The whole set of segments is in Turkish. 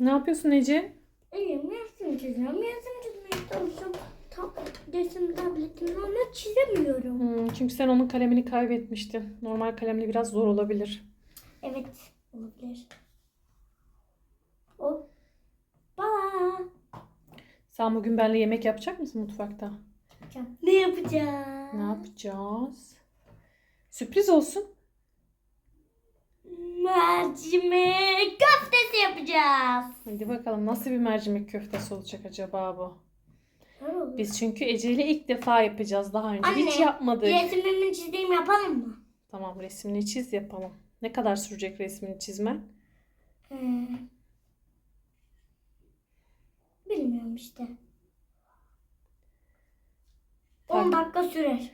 Ne yapıyorsun Ece? İyiyim resim çiziyorum. Resim çizmeye çalışıyorum. Tam resim tabletimle ama çizemiyorum. Hmm, çünkü sen onun kalemini kaybetmiştin. Normal kalemle biraz zor olabilir. Evet olabilir. Hoppa. Sen bugün benimle yemek yapacak mısın mutfakta? Ne yapacağız? Ne yapacağız? Sürpriz olsun. Mercimek köftesi yapacağız. Hadi bakalım nasıl bir mercimek köftesi olacak acaba bu? Biz çünkü Ece ile ilk defa yapacağız. Daha önce hiç Anne, yapmadık. resmimi çizeyim yapalım mı? Tamam resmini çiz yapalım. Ne kadar sürecek resmini çizmen? Ee, bilmiyorum işte. 10 dakika sürer.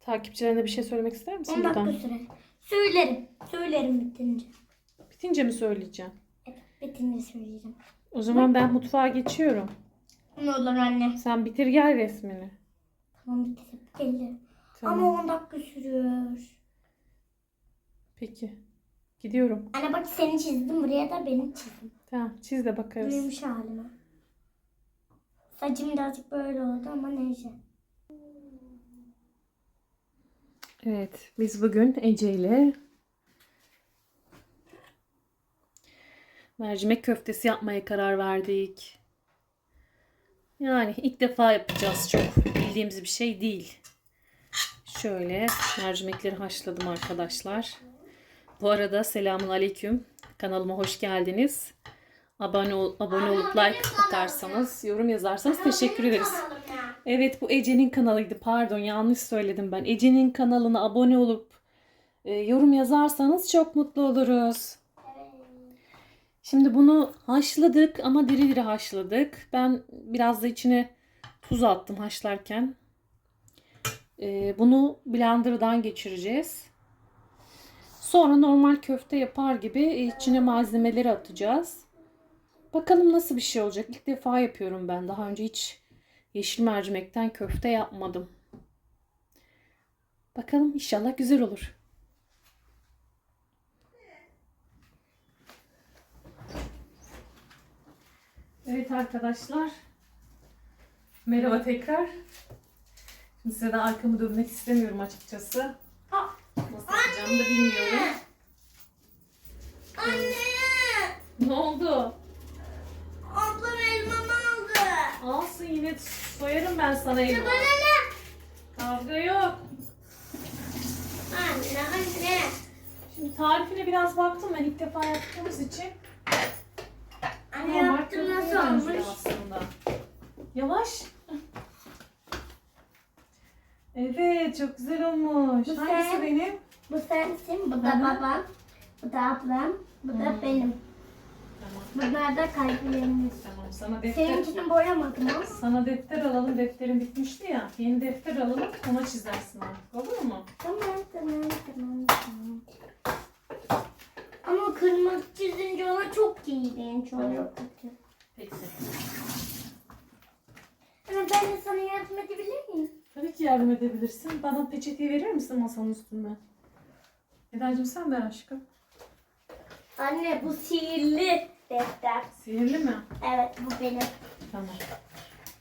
Takipçilerine bir şey söylemek ister misin 10 dakika buradan? sürer. Söylerim. Söylerim bitince. Bitince mi söyleyeceğim? Bitince söyleyeceğim. O zaman ben mutfağa geçiyorum. Ne olur anne. Sen bitir gel resmini. Tamam bitirip gelirim. Tamam. Ama 10 dakika sürüyor. Peki. Gidiyorum. Anne bak seni çizdim buraya da beni çizdim. Tamam çiz de bakarız. Büyümüş halime. Saçım birazcık böyle oldu ama neyse. Evet biz bugün Ece ile mercimek köftesi yapmaya karar verdik. Yani ilk defa yapacağız. Çok bildiğimiz bir şey değil. Şöyle mercimekleri haşladım arkadaşlar. Bu arada selamun aleyküm. Kanalıma hoş geldiniz. Abone, ol, abone olup like atarsanız, yorum yazarsanız teşekkür ederiz. Evet bu Ece'nin kanalıydı. Pardon yanlış söyledim ben. Ece'nin kanalına abone olup e, yorum yazarsanız çok mutlu oluruz. Şimdi bunu haşladık ama diri diri haşladık. Ben biraz da içine tuz attım haşlarken. E, bunu blenderdan geçireceğiz. Sonra normal köfte yapar gibi içine malzemeleri atacağız. Bakalım nasıl bir şey olacak. İlk defa yapıyorum ben. Daha önce hiç yeşil mercimekten köfte yapmadım. Bakalım inşallah güzel olur. Evet arkadaşlar. Merhaba tekrar. Şimdi size de arkamı dönmek istemiyorum açıkçası. Aa, Nasıl yapacağımı da bilmiyorum. Anne! Ne oldu? Ablam elmamı aldı. Alsın yine soyarım ben sana elma. Banana. Kavga yok. Anne anne. Şimdi tarifine biraz baktım ben ilk defa yaptığımız için. Anne Normal yaptım köfte nasıl olmuş? Aslında. Yavaş. Evet çok güzel olmuş. Bu Hangisi sen. benim? Bu sensin, bu da Hı hı. babam, bu da ablam, bu da Hı. benim. Tamam. Bunlar da kalplerimiz. Tamam sana defter. Seninkini boyamadım ama. Sana defter alalım. Defterin bitmişti ya. Yeni defter alalım. Ona çizersin artık. Olur mu? Tamam, tamam, tamam, tamam. Ama kırmızı çizince ona çok iğrenç oluyor. kötü. Peki. Ama ben de sana yardım edebilir miyim? Tabii ki yardım edebilirsin. Bana peçeteyi verir misin masanın üstünde? Eda'cığım sen ver aşkım. Anne bu sihirli defter. Sihirli mi? Evet bu benim. Tamam.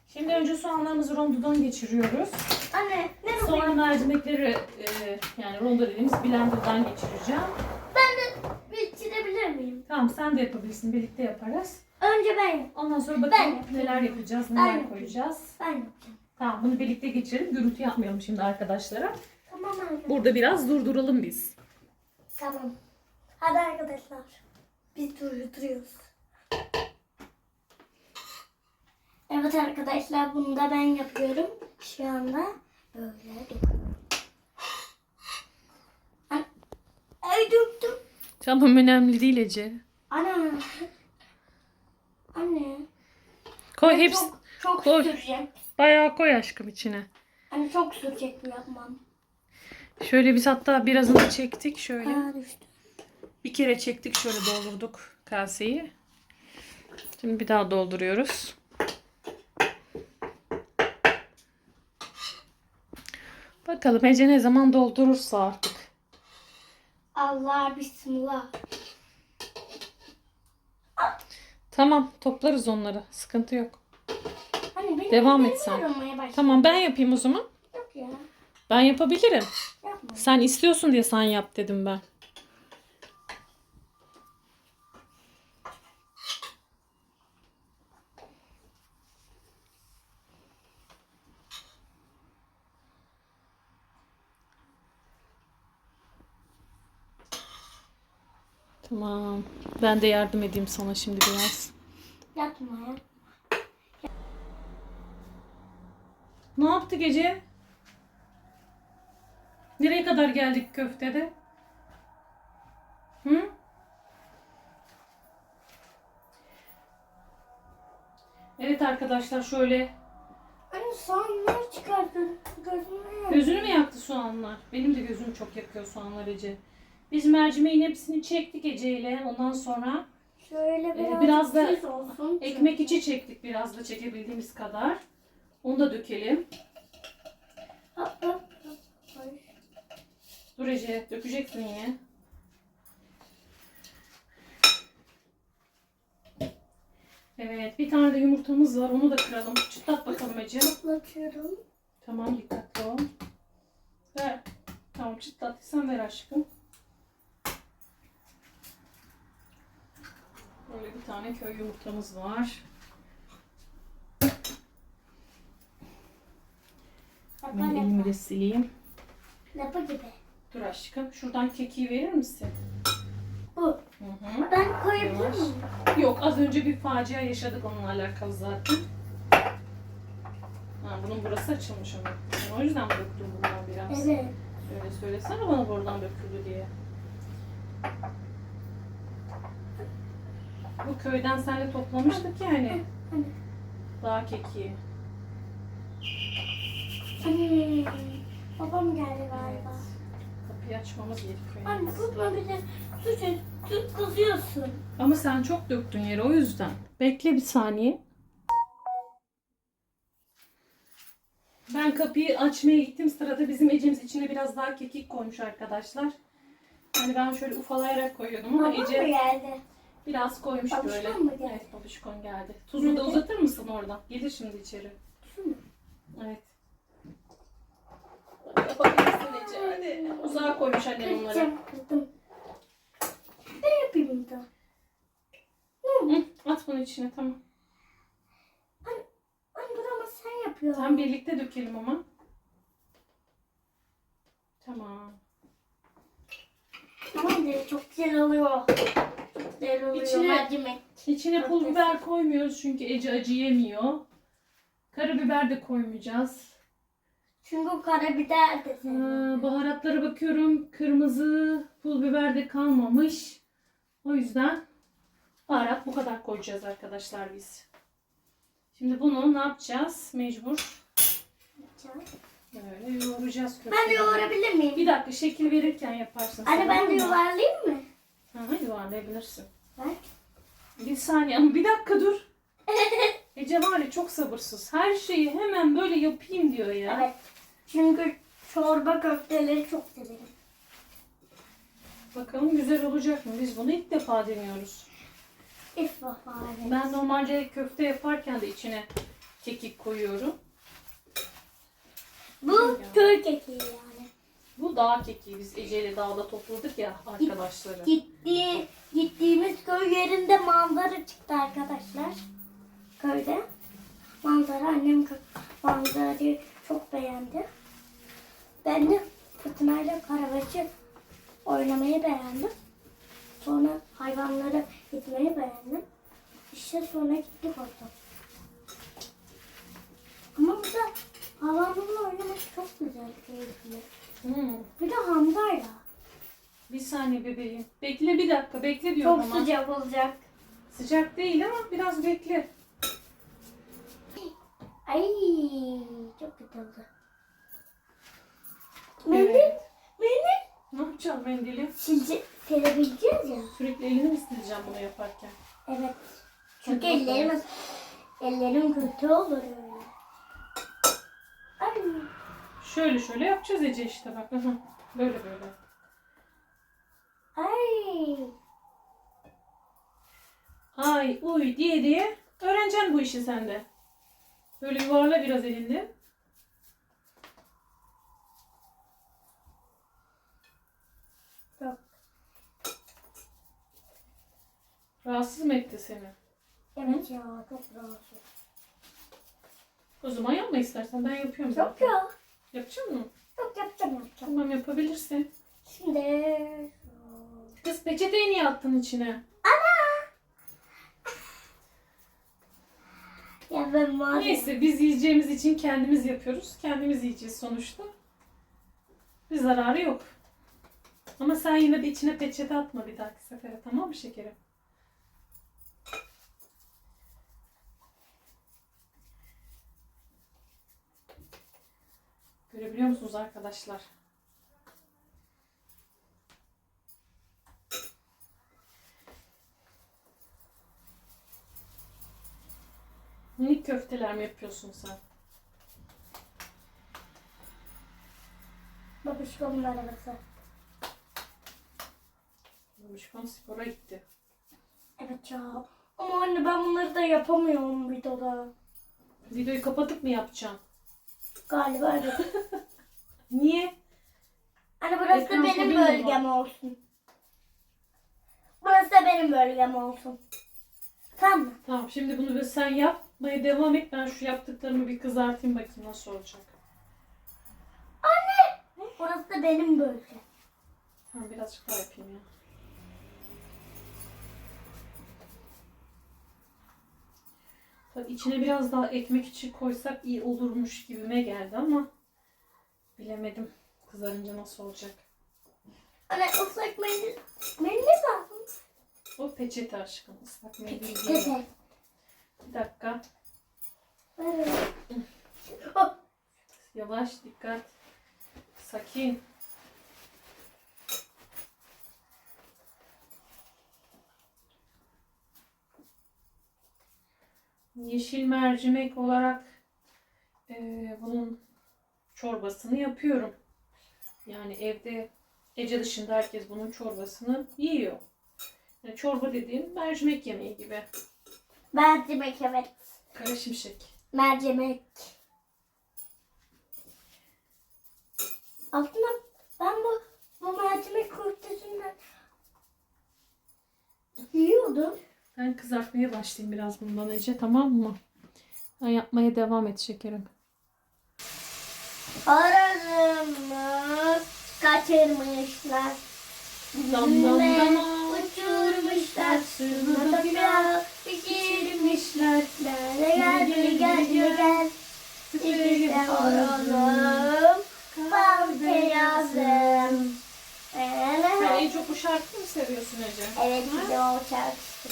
Şimdi önce soğanlarımızı rondodan geçiriyoruz. Anne ne Sonra mercimekleri e, yani ronda dediğimiz blenderdan geçireceğim. Ben de bir çizebilir miyim? Tamam sen de yapabilirsin. Birlikte yaparız. Önce ben yap. Ondan sonra Ben bakalım yapayım. neler yapacağız, Ben neler yapayım. koyacağız. Ben yapacağım. Tamam bunu birlikte geçirelim. Gürültü yapmayalım şimdi arkadaşlara. Tamam anne. Burada biraz durduralım biz. Tamam. Hadi arkadaşlar. Biz durduruyoruz. Evet arkadaşlar bunu da ben yapıyorum. Şu anda böyle döküyorum. Ay, ay döktüm. Tamam önemli değil Ece. Ana. Anne. Koy hepsi. Çok, çok koy. sürecek. Bayağı koy aşkım içine. Anne çok sürecek bu yapmam. Şöyle biz hatta birazını çektik şöyle. Aa düştü. Bir kere çektik şöyle doldurduk kaseyi. Şimdi bir daha dolduruyoruz. Bakalım Ece ne zaman doldurursa artık. Allah bismillah. Tamam toplarız onları. Sıkıntı yok. Hani benim Devam et sen. Tamam ben yapayım o zaman. Yok ya. Ben yapabilirim. Yapma. Sen istiyorsun diye sen yap dedim ben. Tamam. Ben de yardım edeyim sana şimdi biraz. Yapma ya. Ne yaptı gece? Nereye kadar geldik köftede? Hı? Evet arkadaşlar şöyle Anne soğanlar çıkartın. Gözüme gözünü mü yaktı soğanlar? Benim de gözüm çok yakıyor soğanlar Ece. Biz mercimeğin hepsini çektik Ece ile. Ondan sonra Şöyle Ee, biraz, biraz da olsun. ekmek içi çektik biraz da çekebildiğimiz kadar. Onu da dökelim. Hop hop hop. Ay. Dur Ece dökeceksin yine. Evet bir tane de yumurtamız var onu da kıralım. Çıtlat bakalım Ece. Patlatıyorum. Tamam dikkatli ol. Ver. Tamam çıtlattıysan ver aşkım. Böyle bir tane köy yumurtamız var. Ben elimi de sileyim. Lapa gibi. Dur aşkım. Şuradan kekiği verir misin? Bu. Hı hı. Ben koyabilir miyim? Yok az önce bir facia yaşadık onunla alakalı zaten. Ha, bunun burası açılmış ama. Ben o yüzden döktüm bundan biraz? Evet. Öyle söylesene bana buradan döküldü diye. Bu köyden senle toplamıştık yani. Hani. Dağ kekiği. Anne. Babam geldi galiba. Kapıyı açmamız gerekiyor. Anne tutma bir de tut, tut kızıyorsun. Ama sen çok döktün yere o yüzden. Bekle bir saniye. Ben kapıyı açmaya gittim sırada bizim Ece'miz içine biraz daha kekik koymuş arkadaşlar. Hani ben şöyle ufalayarak koyuyordum ama Babam Ece geldi? Biraz koymuş Babişkon böyle. mu geldi? Evet babişkon geldi. Tuzu da Nerede? uzatır mısın oradan? Gelir şimdi içeri. Şu mu? Evet. Yapabilirsin hadi. Uzağa koymuş annem onları. Kıracağım kırdım. Ben yapayım bir daha. Hı, at bunu içine tamam. Anne dur ama sen yapıyorsun. Tam birlikte dökelim ama. Tamam. Tamam de çok güzel oluyor. Çok güzel oluyor İçine- mercimek. İçine pul biber koymuyoruz çünkü Ece acı yemiyor. Karabiber de koymayacağız. Çünkü karabiber de Ee, seviyorum. baharatlara bakıyorum. Kırmızı pul biber de kalmamış. O yüzden baharat bu kadar koyacağız arkadaşlar biz. Şimdi bunu ne yapacağız? Mecbur böyle yoğuracağız Ben de köfteleri. yoğurabilir miyim? Bir dakika şekil verirken yaparsın. Anne sen, ben de tamam mı? yuvarlayayım mı? Hı hı yuvarlayabilirsin. Bak. Bir saniye ama bir dakika dur. Ece var ya çok sabırsız. Her şeyi hemen böyle yapayım diyor ya. Evet. Çünkü çorba köfteleri çok severim. Bakalım güzel olacak mı? Biz bunu ilk defa deniyoruz. İlk defa evet. Ben normalde köfte yaparken de içine kekik koyuyorum. Bu köy kekiği yani. Bu dağ kekiği. Biz Ece ile dağda topladık ya arkadaşları. Gitti, gittiğimiz köy yerinde manzara çıktı arkadaşlar. Köyde. Manzara annem manzarayı çok beğendi. Ben de fırtınayla karabaşı oynamayı beğendim. Sonra hayvanları gitmeyi beğendim. İşte sonra gittik orada. Ama burada hayvanlarla oynamak çok güzel, keyifli. Hmm. Bir de Hamza'yla. Bir saniye bebeğim. Bekle bir dakika. Bekle diyorum Çok ama. sıcak olacak. Sıcak değil ama biraz bekle. Ay çok kötü oldu. Mendil, Evet. mendil. Ne yapacağım mendili? Şimdi serebileceğiz ya. Sürekli elini mi sileceğim bunu yaparken? Evet. Çünkü ellerim, ellerim kötü olur öyle. Ay. Şöyle şöyle yapacağız Ece işte bak. Böyle böyle. Ay. Ay uy diye diye öğreneceksin bu işi sen de. Böyle yuvarla biraz elinde. Yok. Rahatsız mı etti seni? Evet ya çok rahatsız. O zaman yapma istersen ben yapıyorum Yok zaten. ya. Yapacak mısın? Yok yapacağım yapacağım. Tamam yapabilirsin. Şimdi. Kız peçeteyi niye attın içine? Ya ben var. Neyse biz yiyeceğimiz için kendimiz yapıyoruz. Kendimiz yiyeceğiz sonuçta. Bir zararı yok. Ama sen yine de içine peçete atma bir dahaki sefere tamam mı şekerim? Görebiliyor musunuz arkadaşlar? Minik köfteler mi yapıyorsun sen? Babişkomun arabası. Babişkom spora gitti. Evet ya. Ama anne ben bunları da yapamıyorum videoda. Videoyu kapatıp mı yapacaksın? Galiba evet. Niye? Anne burası Ekran da benim fobin mi var? bölgem olsun. Burası da benim bölgem olsun. Tamam mı? Tamam şimdi bunu bir sen yapmaya devam et. Ben şu yaptıklarımı bir kızartayım bakayım nasıl olacak. Anne! Burası da benim bölgem. Tamam birazcık daha yapayım ya. Tabii içine biraz daha ekmek içi koysak iyi olurmuş gibime geldi ama bilemedim kızarınca nasıl olacak. Anne ıslak mendil. Mendil lazım. O peçete aşkım ıslak mendil değil. Peçete. Bir dakika. Evet. Oh, Yavaş dikkat. Sakin. Yeşil mercimek olarak eee, bunun çorbasını yapıyorum. Yani evde Ece dışında herkes bunun çorbasını yiyor. Yani çorba dediğim mercimek yemeği gibi. mercimek evet. Kara şimşek. Mercimek. Aslında ben bu, bu mercimek köftesinden yiyordum. Ben kızartmaya başlayayım biraz bundan Ece tamam mı? Ben yapmaya devam et şekerim. Aradığımı kaçırmışlar. Dam dam Ve dama uçurmuşlar. suyunu da pilav pişirmişler. Gel gel gel gel gel gel. İşte horozum. Bal beyazım. Sen en çok bu şarkıyı mı seviyorsun Ece? Evet bir de o şarkısı.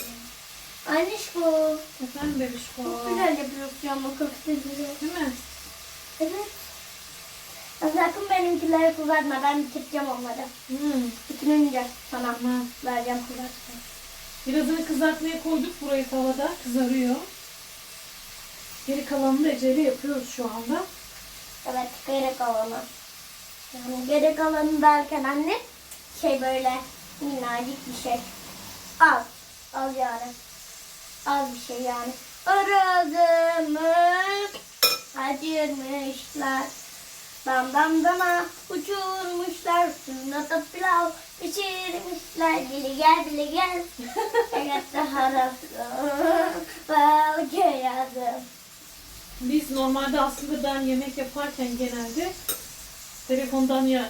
Anişko. Efendim bebişko. Çok güzel yapıyorsun ama köfteleri. Değil mi? Evet. Sakın benimkileri kızartma. Ben bitireceğim onları. Hmm. Bitirince sana Tamam. vereceğim kızartma. Birazını kızartmaya koyduk burayı tavada. Kızarıyor. Geri kalanını da Ece ile yapıyoruz şu anda. Evet geri kalanı. Yani geri kalanı derken anne şey böyle minnacık bir şey. Az. Az yani. Az bir şey yani. Aradığımı acırmışlar. Dam dam dama uçurmuşlar. Suyuna da pilav pişirmişler. Dili gel dili gel. Evet daha Bal yazım. Biz normalde aslında ben yemek yaparken genelde telefondan ya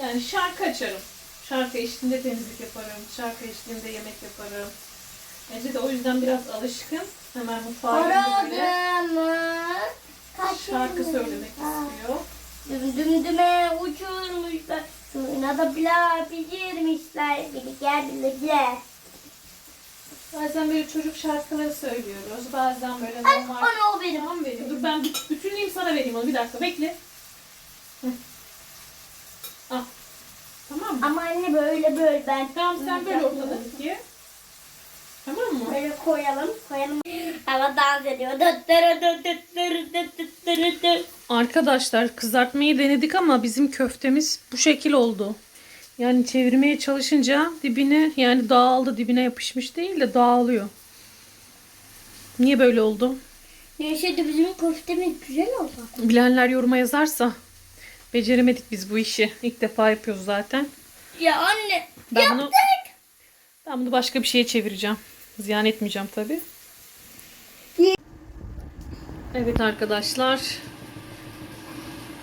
yani şarkı açarım. Şarkı eşliğinde temizlik yaparım. Şarkı eşliğinde yemek yaparım. Ece de o yüzden biraz alışkın. Hemen mutfağa böyle. Aradığımı Şarkı söylemek istiyor. Düm düm düme uçurmuşlar. Suyuna da pilav pişirmişler. Bili gel bili gel. Bazen böyle çocuk şarkıları söylüyoruz. Bazen böyle Ay normal. ana o benim. Tamam benim. Dur ben büt- bütünleyeyim sana vereyim onu. Bir dakika bekle. Hı. Al. Tamam mı? Ama anne böyle böyle ben. Tamam sen böyle ortada ye. Tamam mı? Böyle koyalım. Koyalım. Ama dans ediyor. Arkadaşlar kızartmayı denedik ama bizim köftemiz bu şekil oldu. Yani çevirmeye çalışınca dibine yani dağıldı dibine yapışmış değil de dağılıyor. Niye böyle oldu? Neyse de bizim köftemiz güzel oldu. Bilenler yoruma yazarsa. Beceremedik biz bu işi. İlk defa yapıyoruz zaten. Ya anne. Ben bunu, ben bunu başka bir şeye çevireceğim. Ziyan etmeyeceğim tabii. Evet arkadaşlar.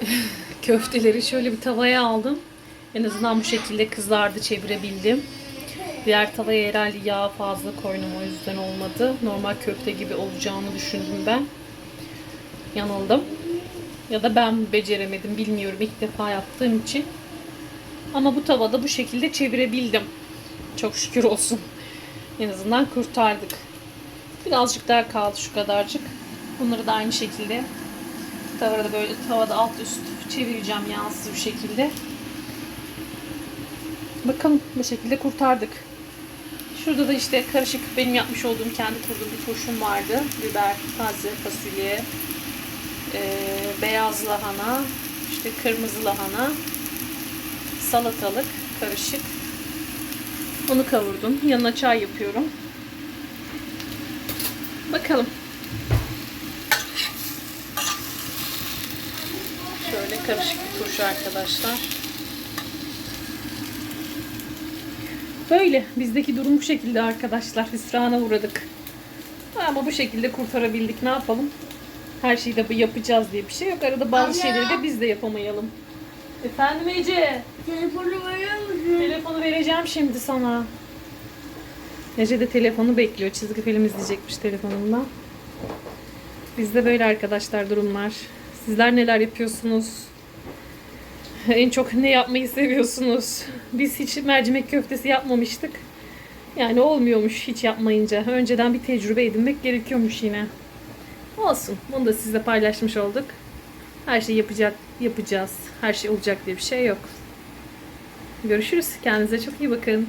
Köfteleri şöyle bir tavaya aldım. En azından bu şekilde kızardı çevirebildim. Diğer tavaya herhalde yağ fazla koydum o yüzden olmadı. Normal köfte gibi olacağını düşündüm ben. Yanıldım. Ya da ben beceremedim bilmiyorum ilk defa yaptığım için. Ama bu tavada bu şekilde çevirebildim. Çok şükür olsun. En azından kurtardık. Birazcık daha kaldı şu kadarcık. Bunları da aynı şekilde tavada böyle tavada alt üst çevireceğim yağsız bir şekilde. Bakalım bu şekilde kurtardık. Şurada da işte karışık benim yapmış olduğum kendi kurduğum bir turşum vardı. Biber, taze fasulye, eee, beyaz lahana, işte kırmızı lahana, salatalık karışık. Onu kavurdum. Yanına çay yapıyorum. Bakalım. Şöyle karışık bir turşu arkadaşlar. Böyle. Bizdeki durum bu şekilde arkadaşlar. Hüsrana uğradık. Ama bu şekilde kurtarabildik. Ne yapalım? Her şeyi de bu yapacağız diye bir şey yok. Arada bazı Abla. şeyleri de biz de yapamayalım. Efendim Ece? Telefonu veriyor musun? Telefonu vereceğim şimdi sana. Ece de telefonu bekliyor. Çizgi film izleyecekmiş telefonundan. Bizde böyle arkadaşlar durumlar. Sizler neler yapıyorsunuz? En çok ne yapmayı seviyorsunuz? Biz hiç mercimek köftesi yapmamıştık. Yani olmuyormuş hiç yapmayınca. Önceden bir tecrübe edinmek gerekiyormuş yine. Olsun. Bunu da sizle paylaşmış olduk. Her şeyi yapacak, yapacağız. Her şey olacak diye bir şey yok. Görüşürüz. Kendinize çok iyi bakın.